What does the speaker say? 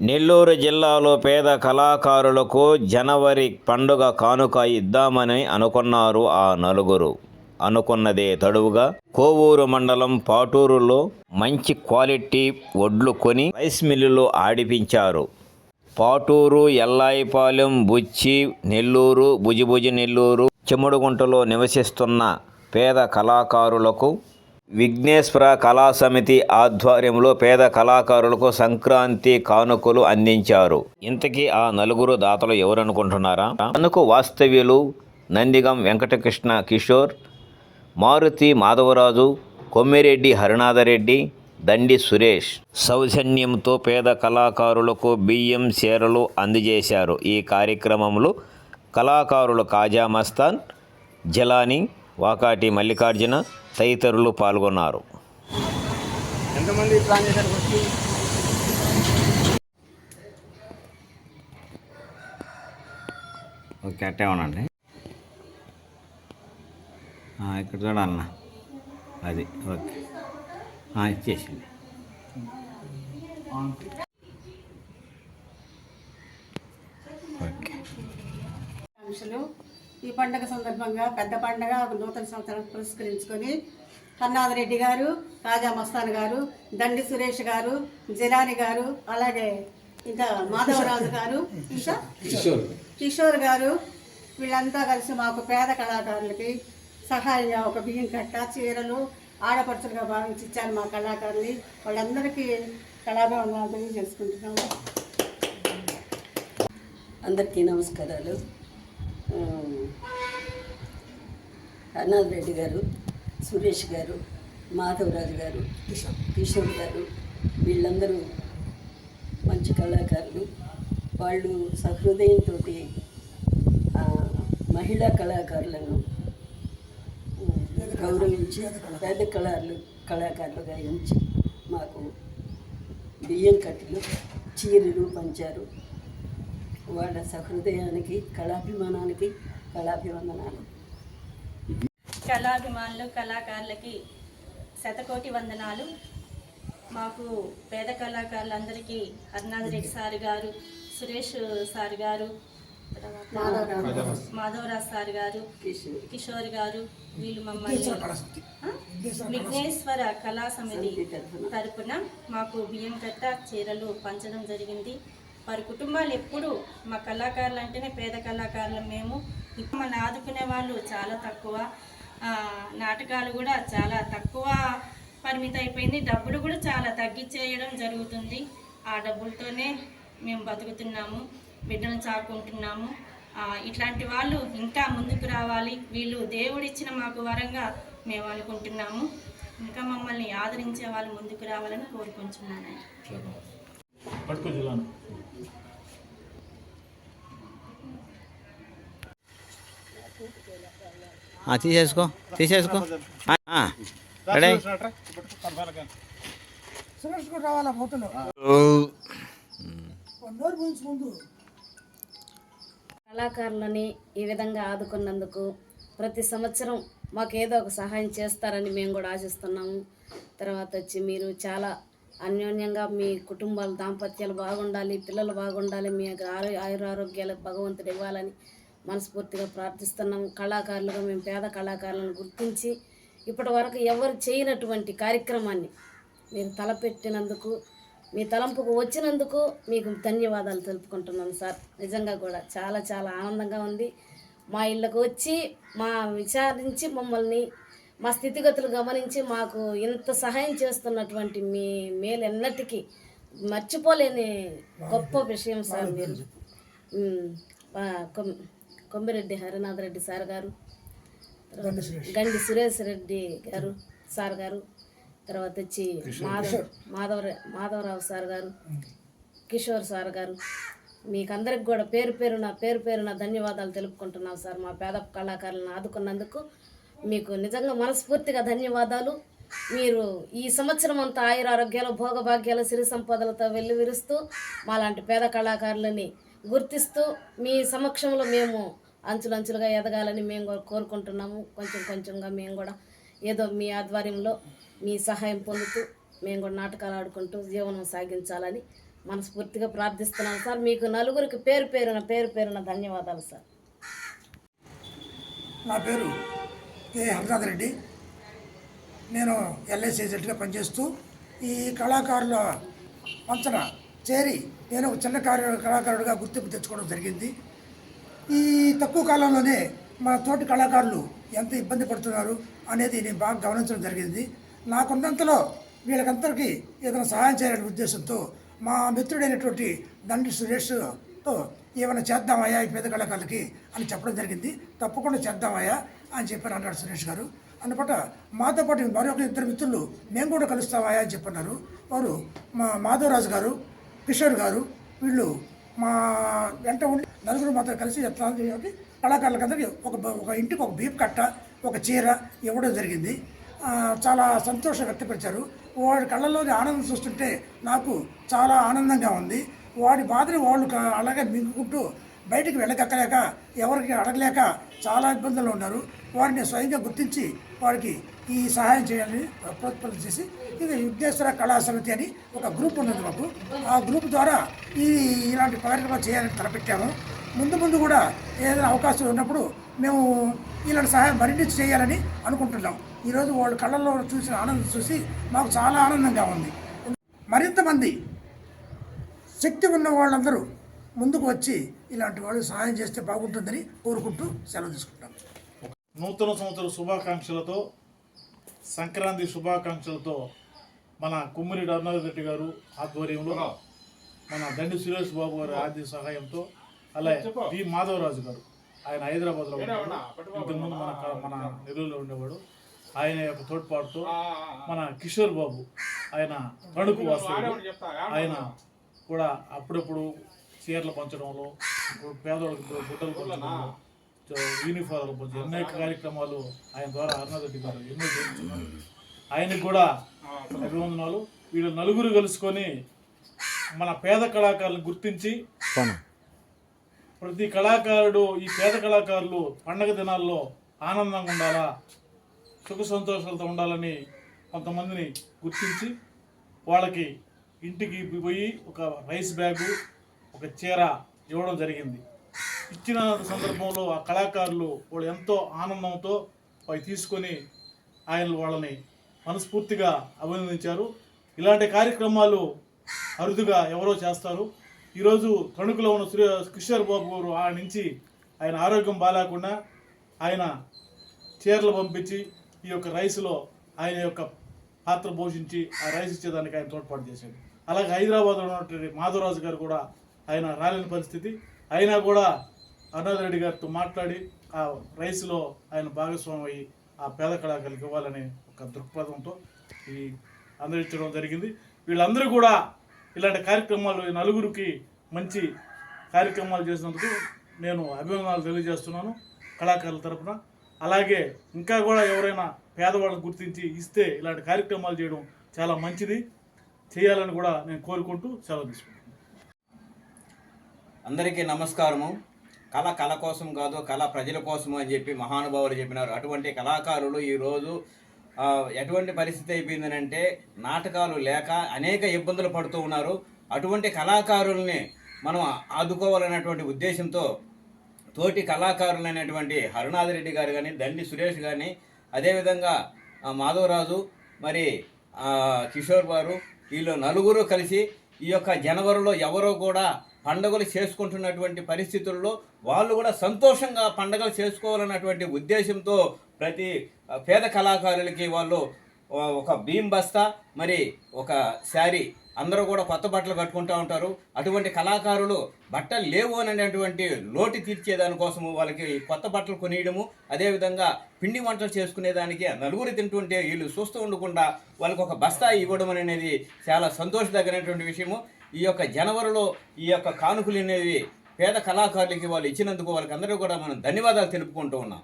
నెల్లూరు జిల్లాలో పేద కళాకారులకు జనవరి పండుగ కానుక ఇద్దామని అనుకున్నారు ఆ నలుగురు. అనుకున్నదే తడువుగా కోవూరు మండలం పాటూరులో మంచి క్వాలిటీ వడ్లు కొని రైస్ మిల్లులో ఆడిపించారు. పాటూరు ఎల్లాయిపాలెం బుచ్చి నెల్లూరు భుజిభుజి నెల్లూరు చెముడుగుంటలో నివసిస్తున్న పేద కళాకారులకు విఘ్నేశ్వర కళా సమితి ఆధ్వర్యంలో పేద కళాకారులకు సంక్రాంతి కానుకలు అందించారు. ఇంతకీ ఆ నలుగురు దాతలు ఎవరనుకుంటున్నారా? అందుకు వాస్తవ్యులు నందిగం వెంకటకృష్ణ కిషోర్ మారుతి మాధవరాజు కొమ్మిరెడ్డి హరినాథరెడ్డి దండి సురేష్ సౌజన్యంతో పేద కళాకారులకు బియ్యం చీరలు అందజేశారు. ఈ కార్యక్రమంలో కళాకారులు కాజా మస్తాన్ జలాని వాకాటి మల్లికార్జున తదితరులు పాల్గొన్నారు. ఎంతమంది ప్లాన్ చేశారు ఫస్ట్? ఓకే అట్టే ఇక్కడ చూడాలన్నా అది ఓకే. ఆ, ఇచ్చేసింది ఓకే. ఈ పండగ సందర్భంగా పెద్ద పండగ ఒక నూతన సంవత్సరం పురస్కరించుకొని రెడ్డి గారు రాజా మస్తాన్ గారు దండి సురేష్ గారు జిలాని గారు అలాగే ఇంకా మాధవరాజు గారు ఇంకా కిషోర్ గారు వీళ్ళంతా కలిసి మాకు పేద కళాకారులకి సహాయంగా ఒక బియ్యం కట్ట చీరలు ఆడపడుచులుగా భావించి ఇచ్చారు మా కళాకారులు. వాళ్ళందరికీ కళాభివందనాలు తెలియజేసుకుంటున్నాము. అందరికీ నమస్కారాలు ఆ, అనాథ్ రెడ్డి గారు సురేష్ గారు మాధవరాజు గారు కిషోర్. గారు వీళ్ళందరూ మంచి కళాకారులు. వాళ్ళు సహృదయంతో మహిళా కళాకారులను గౌరవించి పేద కళాలు కళాకారులుగా ఎంచి మాకు బియ్యం కట్టలు చీరలు పంచారు. వాళ్ళ సహృదయానికి కళాభిమానానికి కళాభివందనాలు. కళాభిమానులు కళాకారులకి శతకోటి వందనాలు. మాకు పేద కళాకారులందరికీ హర్నాథ్ రెడ్డి సార్ గారు సురేష్ సార్ గారు మాధవరాజ్ సార్ గారు కిషోర్ గారు వీళ్ళు మమ్మల్ని విఘ్నేశ్వర కళా సమితి తరపున మాకు బియ్యం కట్ట చీరలు పంచడం జరిగింది. వారి కుటుంబాలు ఎప్పుడు మా కళాకారులు అంటేనే పేద కళాకారులు మేము. ఇప్పుడు మన ఆదుకునే వాళ్ళు చాలా తక్కువ. నాటకాలు కూడా చాలా తక్కువ పరిమితి అయిపోయింది. డబ్బులు కూడా చాలా తగ్గించేయడం జరుగుతుంది. ఆ డబ్బులతోనే మేము బతుకుతున్నాము బిడ్డను చాకుంటున్నాము. ఇట్లాంటి వాళ్ళు ఇంకా ముందుకు రావాలి. వీళ్ళు దేవుడిచ్చిన మాకు వరంగా మేము అనుకుంటున్నాము. ఇంకా మమ్మల్ని ఆదరించే వాళ్ళు ముందుకు రావాలని కోరుకుంటున్నాను. తీసేసుకో తీసేసుకో. రెడీ కళాకారులని ఈ విధంగా ఆదుకున్నందుకు ప్రతి సంవత్సరం మాకు ఏదో ఒక సహాయం చేస్తారని మేము కూడా ఆశిస్తున్నాము. తర్వాత వచ్చి మీరు చాలా అన్యోన్యంగా మీ కుటుంబాలు దాంపత్యాలు బాగుండాలి పిల్లలు బాగుండాలి మీ ఆయుర ఆయురారోగ్యాలు భగవంతుడు ఇవ్వాలని మనస్ఫూర్తిగా ప్రార్థిస్తున్నాము కళాకారులుగా మేము పేద కళాకారులను గుర్తించి ఇప్పటి వరకు ఎవరు చేయనటువంటి కార్యక్రమాన్ని మీరు తలపెట్టినందుకు మీ తలంపుకు వచ్చినందుకు మీకు ధన్యవాదాలు తెలుపుకుంటున్నాను సార్. నిజంగా కూడా చాలా చాలా ఆనందంగా ఉంది. మా ఇళ్ళకు వచ్చి మా విచారించి మమ్మల్ని మా స్థితిగతులు గమనించి మాకు ఇంత సహాయం చేస్తున్నటువంటి మీ మేలు ఎన్నటికీ మర్చిపోలేని గొప్ప విషయం సార్ మీరు. కొమ్మిరెడ్డి హరినాథ్ రెడ్డి సార్ గారు గండి సురేష్. రెడ్డి గారు సార్ గారు తర్వాత వచ్చి మాధవ్ మాధవ మాధవరావు సార్ గారు కిషోర్ సార్ గారు. మీకు అందరికి కూడా పేరు పేరున పేరు పేరున ధన్యవాదాలు తెలుపుకుంటున్నాం సార్. మా పేద కళాకారులను ఆదుకున్నందుకు మీకు నిజంగా మనస్ఫూర్తిగా ధన్యవాదాలు. మీరు ఈ సంవత్సరం అంతా ఆయుర ఆరోగ్యాలు భోగభాగ్యాలు సిరి సంపదలతో వెల్లువిరుస్తూ మాలాంటి పేద కళాకారులని గుర్తిస్తూ మీ సమక్షంలో మేము అంచులంచులుగా ఎదగాలని మేము కూడా కోరుకుంటున్నాము. కొంచెం కొంచెంగా మేము కూడా ఏదో మీ ఆధ్వర్యంలో మీ సహాయం పొందుతూ మేము కూడా నాటకాలు ఆడుకుంటూ జీవనం సాగించాలని మనస్ఫూర్తిగా ప్రార్థిస్తున్నాను సార్. మీకు నలుగురికి పేరు పేరున పేరు పేరున ధన్యవాదాలు సార్. నా పేరు కె. హరినాథ్ రెడ్డి. నేను ఎల్ఐసి ఏజెంట్గా పనిచేస్తూ ఈ కళాకారుల వంచన చేరి నేను ఒక చిన్న కార్య కళాకారుడిగా గుర్తింపు తెచ్చుకోవడం జరిగింది. ఈ తక్కువ కాలంలోనే మన తోటి కళాకారులు ఎంత ఇబ్బంది పడుతున్నారు అనేది నేను బాగా గమనించడం జరిగింది. నాకున్నంతలో వీళ్ళకందరికీ ఏదైనా సహాయం చేయాలనే ఉద్దేశంతో మా మిత్రుడైనటువంటి దండి సురేష్తో ఏమైనా చేద్దామయ్యా ఈ పేద కళాకారులకి అని చెప్పడం జరిగింది. తప్పకుండా చేద్దామయ్యా అని చెప్పారు అన్నాడు సురేష్ గారు. అందుపట మాతో పాటు మరొక ఇద్దరు మిత్రులు మేము కూడా కలుస్తామయ్యా అని చెప్పన్నారు. వారు మా మాధవరాజు గారు కిషోర్ గారు వీళ్ళు మా వెంట ఉండి నలుగురు మాతో కలిసి ఎట్లా చేయాలి కళాకారులకందరికీ ఒక ఒక ఇంటికి ఒక బీప్ కట్ట ఒక చీర ఇవ్వడం జరిగింది. చాలా సంతోషం వ్యక్తపరిచారు. వాడి కళ్ళలోని ఆనందం చూస్తుంటే నాకు చాలా ఆనందంగా ఉంది. వాడి బాధని వాళ్ళు అలాగే మింగుకుంటూ బయటికి వెళ్ళకక్కలేక ఎవరికి అడగలేక చాలా ఇబ్బందుల్లో ఉన్నారు. వారిని స్వయంగా గుర్తించి వారికి ఈ సహాయం చేయాలని ప్రోత్పత్తి చేసి ఇది యుద్ధేశ్వర కళా సమితి అని ఒక గ్రూప్ ఉన్నది మాకు. ఆ గ్రూప్ ద్వారా ఈ ఇలాంటి కార్యక్రమాలు చేయాలని తలపెట్టాము. ముందు ముందు కూడా ఏదైనా అవకాశం ఉన్నప్పుడు మేము ఇలాంటి సహాయం మరిన్ని చేయాలని అనుకుంటున్నాం. ఈరోజు వాళ్ళ కళ్ళల్లో చూసిన ఆనందం చూసి మాకు చాలా ఆనందంగా ఉంది. మరింతమంది శక్తి ఉన్న వాళ్ళందరూ ముందుకు వచ్చి ఇలాంటి వాళ్ళు సహాయం చేస్తే బాగుంటుందని కోరుకుంటూ సెలవు తీసుకుంటాం. నూతన సంవత్సర శుభాకాంక్షలతో సంక్రాంతి శుభాకాంక్షలతో మన కుమ్మిరి రెడ్డి గారు ఆధ్వర్యంలో మన దండి సురేష్ బాబు గారి ఆర్థిక సహాయంతో అలాగే డి మాధవరాజు గారు ఆయన హైదరాబాద్లో ఉండేవాడు ఇంతకుముందు మన మన నెల్లూరులో ఉండేవాడు. ఆయన యొక్క తోడ్పాటుతో మన కిషోర్ బాబు ఆయన తణుకు వాస్తవుడు ఆయన కూడా అప్పుడప్పుడు చీరలు పంచడంలో పేదవాళ్ళకి గుడ్డలు చ- యూనిఫారాలు పంచడం అనేక కార్యక్రమాలు ఆయన ద్వారా అరుణాథ్ రెడ్డి గారు ఎన్నో చేయించున్నారు ఆయనకు కూడా అభివందనాలు వీళ్ళు నలుగురు కలుసుకొని మన పేద కళాకారులను గుర్తించి ప్రతి కళాకారుడు ఈ పేద కళాకారులు పండగ దినాల్లో ఆనందంగా ఉండాలా సుఖ సంతోషాలతో ఉండాలని కొంతమందిని గుర్తించి వాళ్ళకి ఇంటికి పోయి ఒక రైస్ బ్యాగు ఒక చీర ఇవ్వడం జరిగింది. ఇచ్చిన సందర్భంలో ఆ కళాకారులు వాళ్ళు ఎంతో ఆనందంతో అవి తీసుకొని ఆయన వాళ్ళని మనస్ఫూర్తిగా అభినందించారు. ఇలాంటి కార్యక్రమాలు అరుదుగా ఎవరో చేస్తారు. ఈరోజు తణుకులో ఉన్న శ్రీ కిషోర్ బాబు గారు ఆ నుంచి ఆయన ఆరోగ్యం బాగాలేకుండా ఆయన చీరలు పంపించి ఈ యొక్క రైస్లో ఆయన యొక్క పాత్ర పోషించి ఆ రైస్ ఇచ్చేదానికి ఆయన తోడ్పాటు చేశాడు. అలాగే హైదరాబాద్లో ఉన్నటువంటి మాధవరాజు గారు కూడా ఆయన రాలేని పరిస్థితి. అయినా కూడా అరుణాథ్ రెడ్డి గారితో మాట్లాడి ఆ రైస్లో ఆయన భాగస్వామి అయ్యి ఆ పేద కళాకారులకు ఇవ్వాలనే ఒక దృక్పథంతో ఈ అందరించడం జరిగింది. వీళ్ళందరూ కూడా ఇలాంటి కార్యక్రమాలు నలుగురికి మంచి కార్యక్రమాలు చేసినందుకు నేను అభినందనలు తెలియజేస్తున్నాను కళాకారుల తరపున. అలాగే ఇంకా కూడా ఎవరైనా పేదవాళ్ళని గుర్తించి ఇస్తే ఇలాంటి కార్యక్రమాలు చేయడం చాలా మంచిది. చేయాలని కూడా నేను కోరుకుంటూ సెలవు తీసుకుంటాను అందరికీ నమస్కారము. కళ కళ కోసం కాదు కళ ప్రజల కోసము అని చెప్పి మహానుభావులు చెప్పినారు. అటువంటి కళాకారులు ఈరోజు ఎటువంటి పరిస్థితి అయిపోయిందనంటే నాటకాలు లేక అనేక ఇబ్బందులు పడుతూ ఉన్నారు. అటువంటి కళాకారుల్ని మనం ఆదుకోవాలనేటువంటి ఉద్దేశంతో తోటి కళాకారులైనటువంటి హరునాథ్ రెడ్డి గారు కానీ దండి సురేష్ కానీ అదేవిధంగా మాధవరాజు మరి కిషోర్ గారు వీళ్ళు నలుగురు కలిసి ఈ యొక్క జనవరిలో ఎవరో కూడా పండుగలు చేసుకుంటున్నటువంటి పరిస్థితుల్లో వాళ్ళు కూడా సంతోషంగా పండుగలు చేసుకోవాలన్నటువంటి ఉద్దేశంతో ప్రతి పేద కళాకారులకి వాళ్ళు ఒక భీం బస్తా మరి ఒక శారీ అందరూ కూడా కొత్త బట్టలు కట్టుకుంటూ ఉంటారు. అటువంటి కళాకారులు బట్టలు లేవు అనేటువంటి లోటు తీర్చేదానికోసము వాళ్ళకి కొత్త బట్టలు కొనియడము అదేవిధంగా పిండి వంటలు చేసుకునేదానికి నలుగురు తింటుంటే వీళ్ళు చూస్తూ ఉండకుండా వాళ్ళకి ఒక బస్తా ఇవ్వడం అనేది చాలా సంతోషదగినటువంటి విషయము. ఈ యొక్క జనవరిలో ఈ యొక్క కానుకలు అనేవి పేద కళాకారులకి వాళ్ళు ఇచ్చినందుకు వాళ్ళకి అందరూ కూడా మనం ధన్యవాదాలు తెలుపుకుంటూ ఉన్నాం.